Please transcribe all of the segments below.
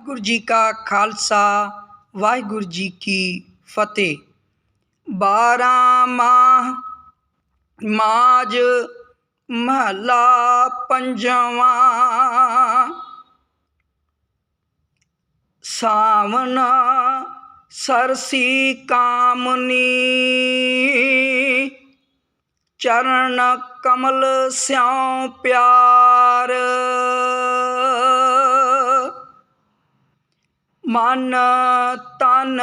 ਵਾਹਿਗੁਰੂ ਜੀ ਕਾ ਖਾਲਸਾ, ਵਾਹਿਗੁਰੂ ਜੀ ਕੀ ਫਤਿਹ। ਬਾਰਾਂ ਮਾਹ ਮਾਜ ਮਹਲਾ ਪੰਜਵਾਂ। ਸਾਵਨ ਸਰਸੀ ਕਾਮਨੀ। ਚਰਨ ਕਮਲ ਸਿਉ ਪਿਆਰ। ਮਨ ਤਨ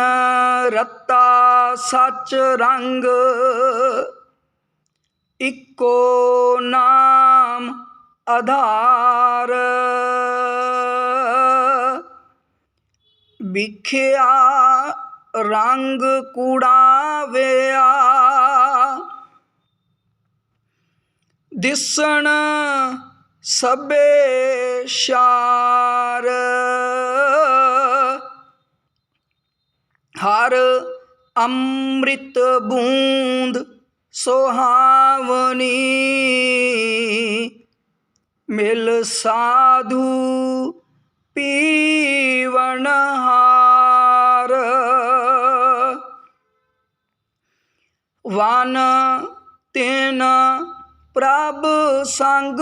ਰਤਾ ਸੱਚ ਰੰਗ ਇੱਕੋ ਨਾਮ ਆਧਾਰ। ਵਿਖਿਆ ਰੰਗ ਕੂੜਾਵਿਆ ਦਿਸਣ ਸਭੇ ਸ਼ਾਰ ਹਰ ਅੰਮ੍ਰਿਤ ਬੂੰਦ ਸੁਹਾਵਨੀ ਮਿਲ ਸਾਧੂ ਪੀਵਨ ਹਾਰ। ਵਨ ਤਿਨ ਪ੍ਰਭ ਸੰਗ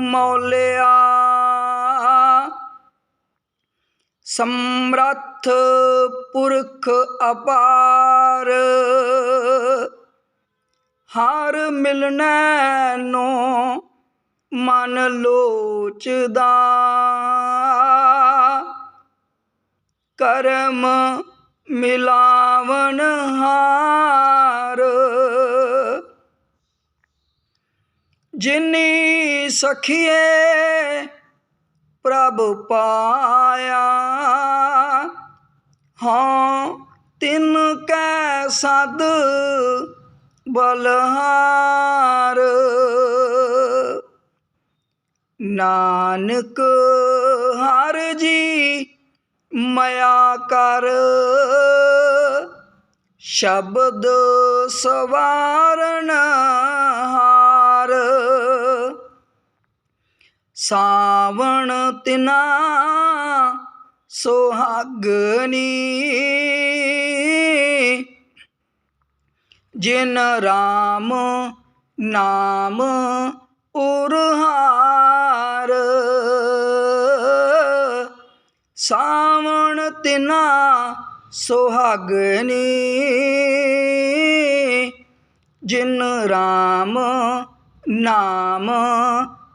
ਮੌਲਿਆ। ਸਮਰੱਥ ਪੁਰਖ ਅਪਾਰ। ਹਾਰ ਮਿਲਨੈ ਨੋ ਮਨ ਲੋਚਦਾ। ਕਰਮ ਮਿਲਾਵਨ ਹਾਰ। ਜਿਨੀ ਸਖੀਏ ਪ੍ਰਭ ਪਾਇਆ। ਹਾਂ, ਤਿਨ ਕੈ ਸਦ ਬਲਹਾਰ। ਨਾਨਕ ਹਰ ਜੀ ਮਇਆ ਕਰ। ਸ਼ਬਦ ਸਵਾਰਨ ਹਾਰ। ਸਾਵਣ ਤਿਨਾ ਸੁਹਾਗਨੀ ਜਿਨ ਰਾਮ ਨਾਮ ਉਰਹਾਰ। ਸਾਵਣ ਤਿਨਾ ਸੁਹਾਗਨੀ ਜਿਨ ਰਾਮ ਨਾਮ